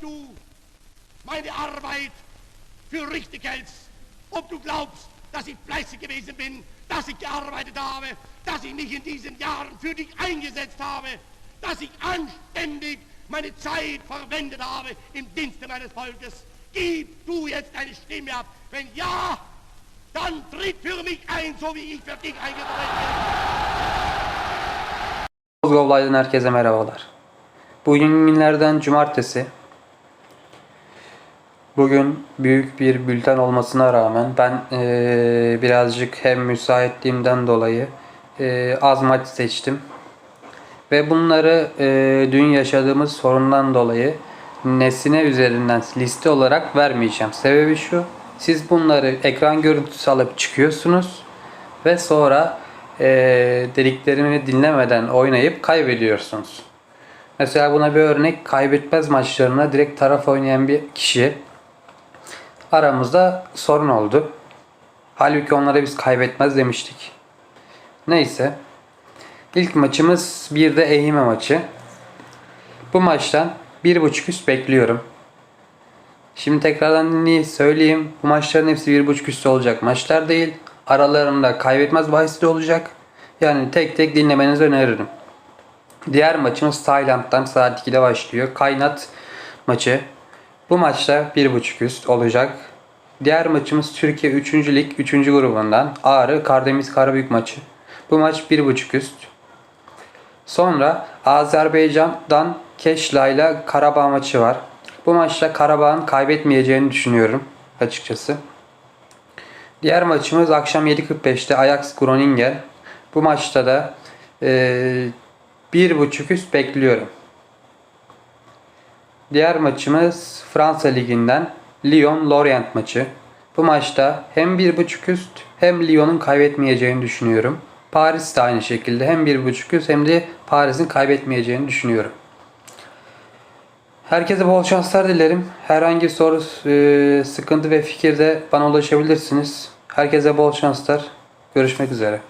du meine Arbeit für richtig hältst, ob du glaubst, dass ich fleißig gewesen bin, dass ich gearbeitet habe, dass ich mich in diesen Jahren für dich eingesetzt habe, dass ich anständig meine Zeit verwendet habe im Dienste meines Volkes. Gib du jetzt deine Stimme ab. Wenn ja, dann tritt für mich ein, so wie ich für dich eingetreten bin. Bozgovlay'dan herkese merhabalar. Bugün günlerden cumartesi. Bugün büyük bir bülten olmasına rağmen ben eee, birazcık hem müsaitliğimden dolayı eee, az maç seçtim. Ve bunları eee, dün yaşadığımız sorundan dolayı nesine üzerinden liste olarak vermeyeceğim. Sebebi şu. Siz bunları ekran görüntüsü alıp çıkıyorsunuz ve sonra eee dediklerimi dinlemeden oynayıp kaybediyorsunuz. Mesela buna bir örnek kaybetmez maçlarına direkt taraf oynayan bir kişi aramızda sorun oldu. Halbuki onlara biz kaybetmez demiştik. Neyse. İlk maçımız bir de Ehime maçı. Bu maçtan bir buçuk üst bekliyorum. Şimdi tekrardan söyleyeyim. Bu maçların hepsi bir buçuk üstü olacak maçlar değil. Aralarında kaybetmez bahisi de olacak. Yani tek tek dinlemenizi öneririm. Diğer maçımız Tayland'dan saat 2'de başlıyor. Kaynat maçı. Bu maçta 1.5 üst olacak. Diğer maçımız Türkiye 3. Lig 3. grubundan Ağrı Kardemiz Karabük maçı. Bu maç 1.5 üst. Sonra Azerbaycan'dan Keşla ile Karabağ maçı var. Bu maçta Karabağ'ın kaybetmeyeceğini düşünüyorum açıkçası. Diğer maçımız akşam 7.45'te Ajax Groningen. Bu maçta da bir buçuk üst bekliyorum. Diğer maçımız Fransa Ligi'nden Lyon-Lorient maçı. Bu maçta hem bir buçuk üst hem Lyon'un kaybetmeyeceğini düşünüyorum. Paris de aynı şekilde hem bir buçuk üst hem de Paris'in kaybetmeyeceğini düşünüyorum. Herkese bol şanslar dilerim. Herhangi soru, e, sıkıntı ve fikirde bana ulaşabilirsiniz. Herkese bol şanslar. Görüşmek üzere.